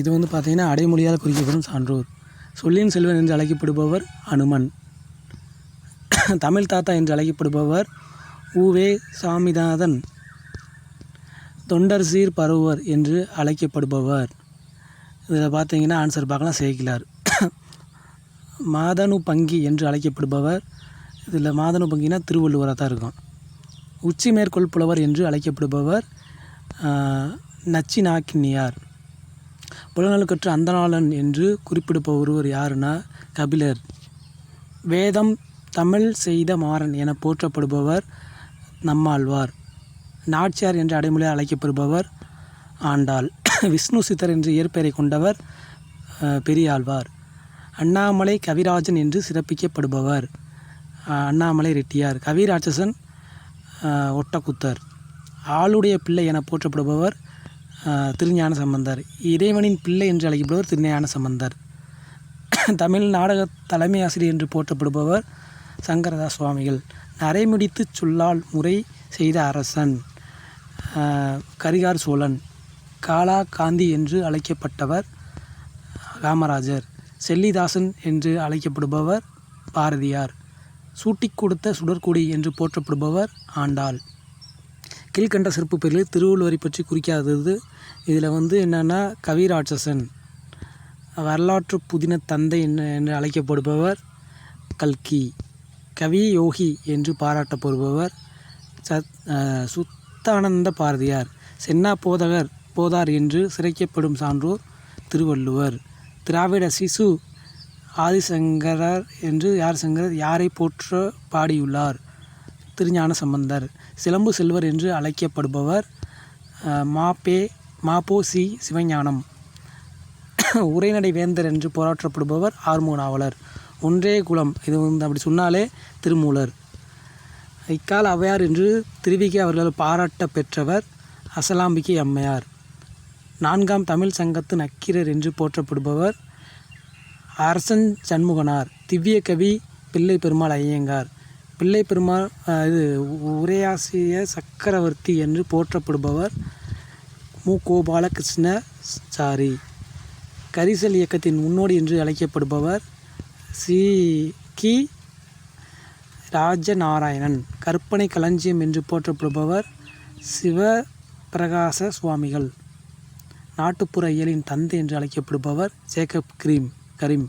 இது வந்து பார்த்தீங்கன்னா அடைமொழியால் குறிக்கப்படும் சான்றோர். சொல்லின் செல்வன் என்று அழைக்கப்படுபவர் அனுமன். தமிழ் தாத்தா என்று அழைக்கப்படுபவர் உவே சாமிநாதன். தொண்டர் சீர் பரவுவர் என்று அழைக்கப்படுபவர். இதில் பார்த்தீங்கன்னா ஆன்சர் பார்க்கலாம் சேக்கிலார் மாதனு பங்கி என்று அழைக்கப்படுபவர். இதில் மாதனு பங்கினா திருவள்ளுவராக தான் இருக்கும். உச்சி மேற்கொள் புலவர் என்று அழைக்கப்படுபவர் நச்சி நச்சினாக்கினியார். புலநலுக்கற்ற அந்தணாளன் என்று குறிப்பிடுபவர் ஒருவர் யாருன்னா கபிலர். வேதம் தமிழ் செய்த மாறன் என போற்றப்படுபவர் நம்மாழ்வார். நாச்சியார் என்ற அடைமொழியால் அழைக்கப்படுபவர் ஆண்டாள். விஷ்ணு சித்தர் என்று இயற்பெயரை கொண்டவர் பெரியாழ்வார். அண்ணாமலை கவிராஜன் என்று சிறப்பிக்கப்படுபவர் அண்ணாமலை ரெட்டியார். கவிராட்சசன் ஒட்டக்குத்தர். ஆளுடைய பிள்ளை என போற்றப்படுபவர் திருஞான சம்பந்தர். இறைவனின் பிள்ளை என்று அழைக்கப்படுவர் திருஞான சம்பந்தர். தமிழ் நாடக தலைமை ஆசிரியர் என்று போற்றப்படுபவர் சங்கரதாஸ் சுவாமிகள். நரைமுடித்து சொல்லால் முறை செய்த அரசன் கரிகார் சோழன் காலா காந்தி என்று அழைக்கப்பட்டவர் காமராஜர் செல்லிதாசன் என்று அழைக்கப்படுபவர் பாரதியார் சூட்டிக் கொடுத்த சுடற்கொடி என்று போற்றப்படுபவர் ஆண்டாள். கீழ்கண்ட சிறப்பு பெயரில் திருவள்ளுவரை பற்றி குறிக்காதது. இதில் வந்து என்னென்னா கவிராட்சசன். வரலாற்று புதின தந்தை என்று என்று அழைக்கப்படுபவர் கல்கி. கவி யோகி என்று பாராட்டப்படுபவர் சத் சுத்தானந்த பாரதியார். சென்னா போதகர் போதார் என்று சிறைக்கப்படும் சான்றோர் திருவள்ளுவர். திராவிட சிசு ஆதிசங்கரர் என்று யார் சங்கரர் யாரை போற்ற பாடியுள்ளார்? திருஞான சம்பந்தர் சிலம்பு செல்வர் என்று அழைக்கப்படுபவர் மாபே மாபோ சி சிவஞானம். உரைநடை வேந்தர் என்று போராற்றப்படுபவர் ஆர்மோ நாவலர் ஒன்றே குலம் இது வந்து அப்படி சொன்னாலே திருமூலர். இக்கால ஔவையார் என்று திருவிகை அவர்கள் பாராட்ட பெற்றவர் அசலாம்பிகை அம்மையார். நான்காம் தமிழ் சங்கத்து நக்கீரர் என்று போற்றப்படுபவர் அரசன் சண்முகனார். திவ்ய கவி பிள்ளை பெருமாள் ஐயங்கார். பிள்ளை பெருமாள் இது உரையாசிய சக்கரவர்த்தி என்று போற்றப்படுபவர் மு. கோபாலகிருஷ்ண சாரி. கரிசல் இயக்கத்தின் முன்னோடி என்று அழைக்கப்படுபவர் சி. கி. ராஜநாராயணன். கற்பனை களஞ்சியம் என்று போற்றப்படுபவர் சிவபிரகாச சுவாமிகள். நாட்டுப்புற இயலின் தந்தை என்று அழைக்கப்படுபவர் ஜேக்கப் கிரீம் கரீம்.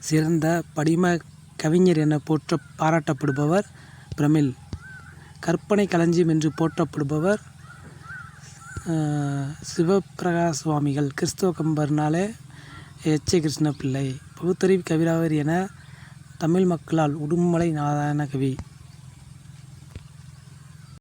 சிறந்த படிம கவிஞர் என போற்ற பாராட்டப்படுபவர் பிரமிழ். கற்பனை களஞ்சியம் என்று போற்றப்படுபவர் சிவபிரகாஷ் சுவாமிகள் கிறிஸ்துவ கம்பர்னாலே எச். ஏ. கிருஷ்ணப்பிள்ளை பகுத்தறிவு கவிராவர் என தமிழ் மக்களால் உடுமலை நாராயண கவி.